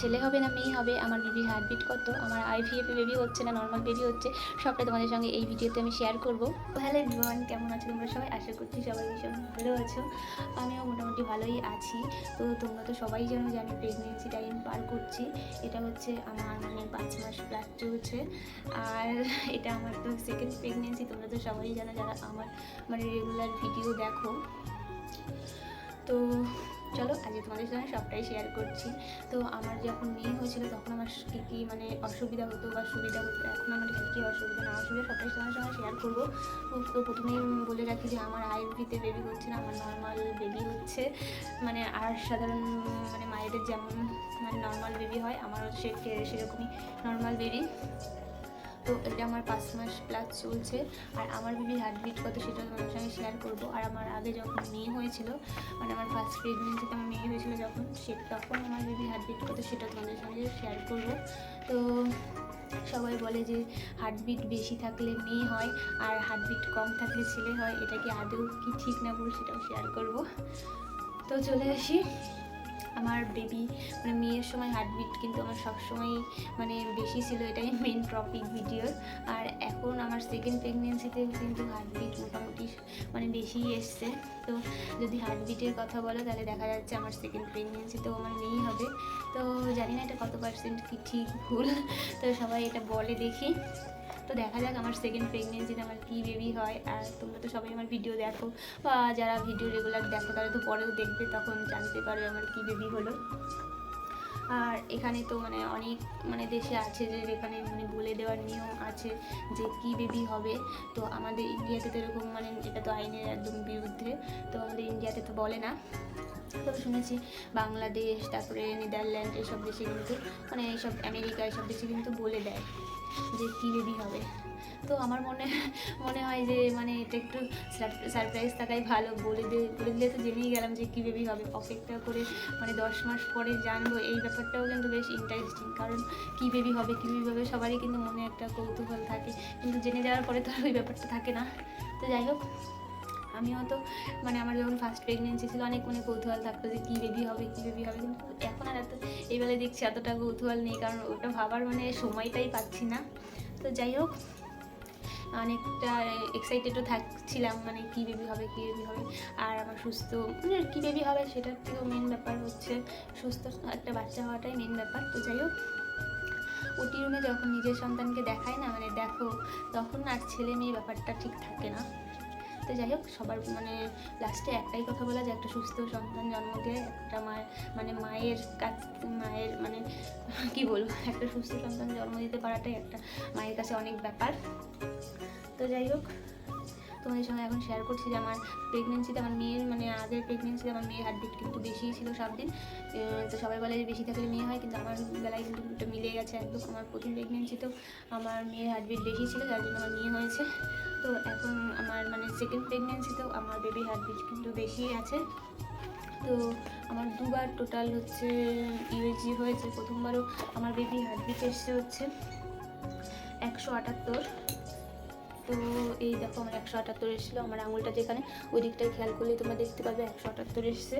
ছেলে হবে না মেয়ে হবে, আমার বেবির হার্টবিট কত, আমার আইভিএফ বেবি হচ্ছে না নর্মাল বেবি হচ্ছে, সবটা তোমাদের সঙ্গে এই ভিডিওতে আমি শেয়ার করব। হ্যালো এভরিওয়ান কেমন আছো তোমরা সবাই? আশা করছি সবাই ভীষণ ভালো আছো। আমিও মোটামুটি ভালোই আছি। তো তোমরা তো সবাই জানো যে আমি প্রেগনেন্সি টাইম পার করছি। এটা হচ্ছে আমার মানে পাঁচ মাস প্লাস চলছে। আর এটা আমার তো সেকেন্ড প্রেগনেন্সি তোমরা তো সবাই জানো যারা আমার মানে রেগুলার ভিডিও দেখো। তো চলো, আজকে তোমাদের সঙ্গে সবটাই শেয়ার করছি। তো আমার যখন মেয়ে হয়েছিল, তখন আমার কী কী মানে অসুবিধা হতো বা সুবিধা হতো, এখন আমার কী কী অসুবিধা না অসুবিধা সবটাই তোমাদের সঙ্গে শেয়ার করব। তো প্রথমেই বলে রাখি যে আমার আইভিতে বেবি হচ্ছে না, আমার নর্মাল বেবি হচ্ছে। মানে আর সাধারণ মানে মায়েদের যেমন মানে নর্মাল বেবি হয়, আমারও সে সেরকমই নর্মাল বেবি তো এটা আমার পাঁচ মাস প্লাস চলছে। আর আমার বেবির হার্টবিট কত সেটা তোমাদের সঙ্গে শেয়ার করব। আর আমার আগে যখন মেয়ে হয়েছিল মানে আমার ফার্স্ট প্রেগনেন্সিতে আমার মেয়ে হয়েছিল যখন, সে তখন আমার বেবির হার্টবিট কত সেটা তোমাদের সঙ্গে শেয়ার করব। তো সবাই বলে যে হার্টবিট বেশি থাকলে মেয়ে হয়, আর হার্টবিট কম থাকলে ছেলে হয়। এটা কি আদৌ কি ঠিক না ভুল সেটাও শেয়ার করব। তো চলে আসি। আমার বেবি মানে মেয়ের সময় হার্টবিট কিন্তু আমার সবসময় মানে বেশি ছিল, এটাই মেন টপিক ভিডিওর আর এখন আমার সেকেন্ড প্রেগনেন্সিতে কিন্তু হার্টবিট মোটামুটি মানে বেশি এসছে। তো যদি হার্টবিটের কথা বলো, তাহলে দেখা যাচ্ছে আমার সেকেন্ড প্রেগনেন্সিতেও আমার মেয়েই হবে। তো জানি না এটা কত পার্সেন্ট কি ঠিক ভুল, তো সবাই এটা বলে দেখি। তো দেখা যাক আমার সেকেন্ড প্রেগনেন্সিতে আমার কী বেবি হয়, আর তোমরা তো সবাই আমার ভিডিও দেখো, বা যারা ভিডিও রেগুলার দেখো তারা তো পরেও দেখবে, তখন জানতে পারবে আমার কী বেবি হলো। আর এখানে তো মানে অনেক মানে দেশে আছে যে যেখানে মানে বলে দেওয়ার নিয়ম আছে যে কি বেবি হবে। তো আমাদের ইন্ডিয়াতে তো এরকম মানে এটা তো আইনের একদম বিরুদ্ধে, তো আমাদের ইন্ডিয়াতে তো বলে না। তবে শুনেছি বাংলাদেশ, তারপরে নেদারল্যান্ড এসব দেশে কিন্তু মানে এইসব আমেরিকা এসব দেশে কিন্তু বলে দেয়। যে কী বেবি হবে। তো আমার মনে মনে হয় যে মানে এটা একটু সারপ্রাইজ থাকাই ভালো। বলে দিয়ে বলে দিলে তো জেনেই গেলাম যে কী বেবি হবে। অপেক্ষা করে মানে দশ মাস পরে জানব। এই ব্যাপারটাও কিন্তু বেশ ইন্টারেস্টিং কারণ কী বেবি হবে, কী বেবি হবে সবারই কিন্তু মনে একটা কৌতূহল থাকে। কিন্তু জেনে যাওয়ার পরে তো আর ওই ব্যাপারটা থাকে না। তো যাই হোক। আমিও তো মানে আমার যখন ফার্স্ট প্রেগনেন্সি ছিল, অনেক মানে কৌতূহল থাকতো যে কী বেবি হবে, কী বেবি হবে। কিন্তু এখন আর এত এইবেলা দেখছি এতটা কৌতূহল নেই, কারণ ওটা ভাবার মানে সময়টাই পাচ্ছি না। তো যাই হোক, অনেকটা এক্সাইটেডও থাকছিলাম মানে কী বেবি হবে, কী বেবি হবে। আর আমার সুস্থ মানে কী বেবি হবে সেটার থেকেও মেন ব্যাপার হচ্ছে, সুস্থ একটা বাচ্চা হওয়াটাই মেন ব্যাপার। তো যাই হোক ওটি রুমে যখন নিজের সন্তানকে দেখায় না মানে দেখো, তখন আর ছেলে মেয়ে ব্যাপারটা ঠিক থাকে না। তো যাই হোক, সবার মানে লাস্টে একটাই কথা বলা যে একটা সুস্থ সন্তান জন্ম দিয়ে একটা মায়ের মানে মায়ের কাছ মায়ের মানে কি বলব, একটা সুস্থ সন্তান জন্ম দিতে পারাটাই একটা মায়ের কাছে অনেক ব্যাপার। তো যাই হোক, তোমাদের সঙ্গে এখন শেয়ার করছি যে আমার প্রেগনেন্সিতে আমার মেয়ের মানে আগের প্রেগনেন্সিতে আমার মেয়ের হার্টবিট কিন্তু বেশিই ছিল সব দিন। তো সবাই বলে যে বেশি থাকলে মেয়ে হয়, কিন্তু আমার বেলায় কিন্তু মিলে গেছে একদম। আমার প্রথম প্রেগনেন্সিতেও আমার মেয়ের হার্টবিট বেশি ছিল, যার জন্য আমার মেয়ে হয়েছে। তো এখন আমার মানে সেকেন্ড প্রেগনেন্সিতেও আমার বেবি হার্টবিট কিন্তু বেশি আছে। তো আমার দুবার টোটাল হচ্ছে ইউএসজি হয়েছে, প্রথমবারও আমার বেবি হার্টবিট এসছে হচ্ছে একশো আটাত্তর। তো এই দেখো আমার একশো আটাত্তর এসেছিল, আমার আঙুলটা যেখানে ওই দিকটায় খেয়াল করলে তোমরা দেখতে পাবে একশো আটাত্তর এসছে।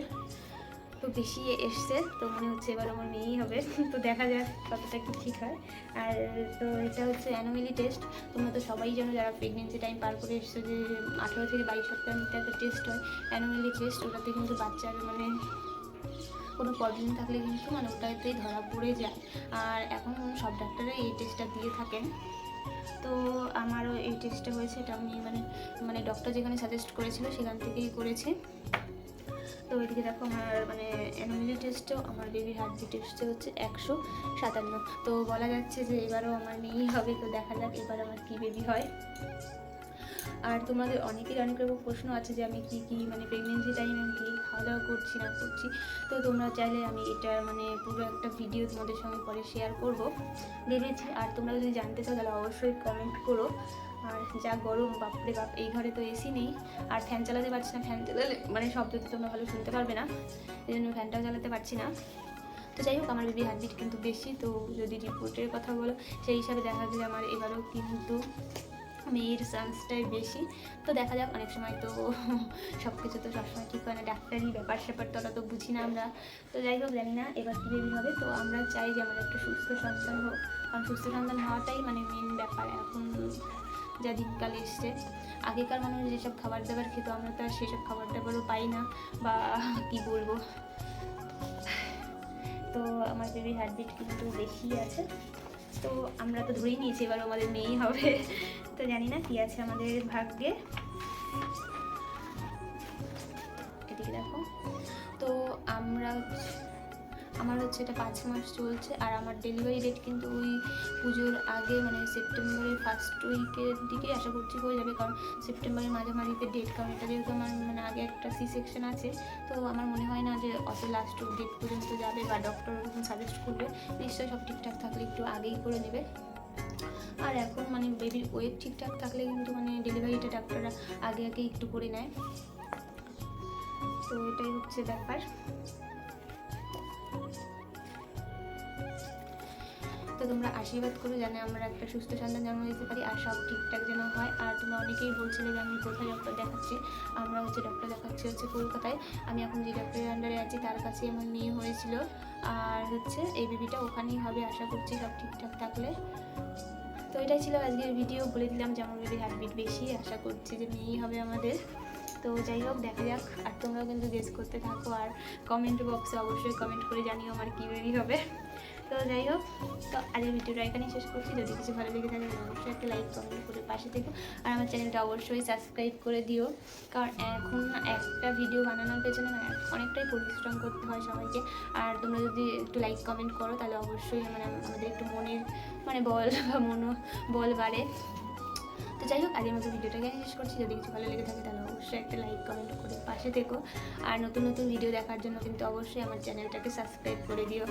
তো বেশি এসছে, তো মনে হচ্ছে এবার আমার মেয়েই হবে। তো দেখা যাক কতটা কি ঠিক হয়। আর তো এটা হচ্ছে অ্যানুয়ালি টেস্ট তোমরা তো সবাই জানো যারা প্রেগনেন্সি টাইম পার করে এসছো যে আঠেরো থেকে বাইশ সপ্তাহের মধ্যে একটা টেস্ট হয়। অ্যানুয়ালি টেস্ট ওটাতে কিন্তু বাচ্চার মানে কোনো প্রবলেম থাকলে কিন্তু মানে ওটাতেই ধরা পড়ে যায়। আর এখন সব ডাক্তাররা এই টেস্টটা দিয়ে থাকেন। তো আমারও এই টেস্টটা হয়েছে, এটা আমি মানে মানে ডক্টর যেখানে সাজেস্ট করেছিল সেখান থেকেই করেছি। তো ওইদিকে দেখো আমার মানে অ্যানুয়ালি টেস্টও আমার বেবির হার্টবিট টেস্টে হচ্ছে একশো সাতান্ন। তো বলা যাচ্ছে যে এবারও আমার মেয়েই হবে তো দেখা যাক, এবার আমার কী বেবি হয়। আর তোমাদের অনেকের অনেক রকম প্রশ্ন আছে যে আমি কি কি মানে প্রেগনেন্সি টাইমে আমি কী খাওয়া দাওয়া করছি না করছি। তো তোমরা চাইলে আমি এটা মানে পুরো একটা ভিডিও তোমাদের সঙ্গে পরে শেয়ার করব। ভেবেছি, আর তোমরা যদি জানতে চাও তাহলে অবশ্যই কমেন্ট করো। আর যা গরম, বাপরে বাপ, এই ঘরে তো এসি নেই। আর ফ্যান চালাতে পারছি না ফ্যান চালালে মানে শব্দ তো তোমরা ভালো শুনতে পারবে না। এই জন্য ফ্যানটাও চালাতে পারছি না। তো যাই হোক, আমার বেবি হার্টবিট কিন্তু বেশি, তো যদি রিপোর্টের কথা বলো, সেই হিসাবে দেখা যায় আমার এবারও কিন্তু মেয়ের চান্সটাই বেশি। তো দেখা যাক, অনেক সময় তো সব কিছু তো সবসময় ঠিক হয় না, ডাক্তারি ব্যাপার স্যাপার তো তো বুঝি না আমরা। তো যাই হোক, জানি না এবার কী বেবি হবে, তো আমরা চাই যে আমাদের একটা সুস্থ সন্তান হোক। কারণ সুস্থ সন্তান হওয়াটাই মানে মেন ব্যাপার, এখন যা দিনকাল এসছে। আগেকার মানুষ যেসব খাবার দাবার খেত, আমরা তো আর সেসব খাবার দাবারও পাই না বা কি বলব? তো আমার বেবির হার্টবিট কিন্তু বেশি আছে। তো আমরা তো ধরেই নিয়েছি, এবার আমাদের মেয়েই হবে। তো জানি না কি আছে আমাদের ভাগ্যে। এদিকে দেখো। তো আমরা আমার হচ্ছে এটা পাঁচ মাস চলছে, আর আমার ডেলিভারি ডেট কিন্তু ওই পুজোর আগে মানে সেপ্টেম্বরের ফার্স্ট উইকের দিকে আশা করছি হয়ে যাবে, কারণ সেপ্টেম্বরের মাঝামাঝিতে ডেট কারণ এটা যেহেতু আমার মানে আগে একটা সি সেকশন আছে, তো আমার মনে হয় না যে অত লাস্ট ডেট পর্যন্ত যাবে বা ডক্টর সাজেস্ট করবে। নিশ্চয়ই সব ঠিকঠাক থাকলে একটু আগেই করে নেবে। আর এখন মানে বেবির ওয়েট ঠিকঠাক থাকলে কিন্তু মানে ডেলিভারিটা ডাক্তাররা আগে আগে একটু করে নেয়। তো এটাই হচ্ছে ব্যাপার। তো তোমরা আশীর্বাদ করো যেন আমরা একটা সুস্থ সন্তান জন্ম দিতে পারি আর সব ঠিকঠাক যেন হয়। আর তোমরা অনেকেই বলছিলে যে আমি কোথায় ডক্টর দেখাচ্ছি। আমরা হচ্ছে ডক্টর দেখাচ্ছি হচ্ছে কলকাতায়। আমি এখন যে ডক্টরের আন্ডারে আছি, তার কাছেই আমার মেয়ে হয়েছিল। আর হচ্ছে এই বেবিটা ওখানেই হবে, আশা করছি সব ঠিকঠাক থাকলে। তো এটাই ছিল আজকের ভিডিও বলে দিলাম যে আমার বেবির হার্টবিট বেশি। আশা করছি যে মেয়েই হবে আমাদের। তো যাই হোক, দেখা যাক। আর তোমরাও কিন্তু গেস করতে থাকো আর কমেন্ট বক্সে অবশ্যই কমেন্ট করে জানিও আমার কী বেবি হবে। তো যাই হোক, তো আজকের ভিডিওটা এখানেই শেষ করছি। যদি কিছু ভালো লেগে থাকে অবশ্যই একটা লাইক কমেন্ট করে পাশে থেকো। আর আমার চ্যানেলটা অবশ্যই সাবস্ক্রাইব করে দিও। কারণ এখন একটা ভিডিও বানানোর পেছনে অনেকটাই পরিশ্রম করতে হয় সবাইকে। আর তোমরা যদি একটু লাইক কমেন্ট করো, তাহলে অবশ্যই মানে আমাদের একটু মনের মানে বল বা মনো বল বাড়ে। তো যাই হোক আজকের মতো ভিডিওটাকে শেষ করছি। যদি কিছু ভালো লেগে থাকে, তাহলে অবশ্যই একটা লাইক কমেন্ট করে পাশে থেকো। আর নতুন নতুন ভিডিও দেখার জন্য কিন্তু অবশ্যই আমার চ্যানেলটাকে সাবস্ক্রাইব করে দিও।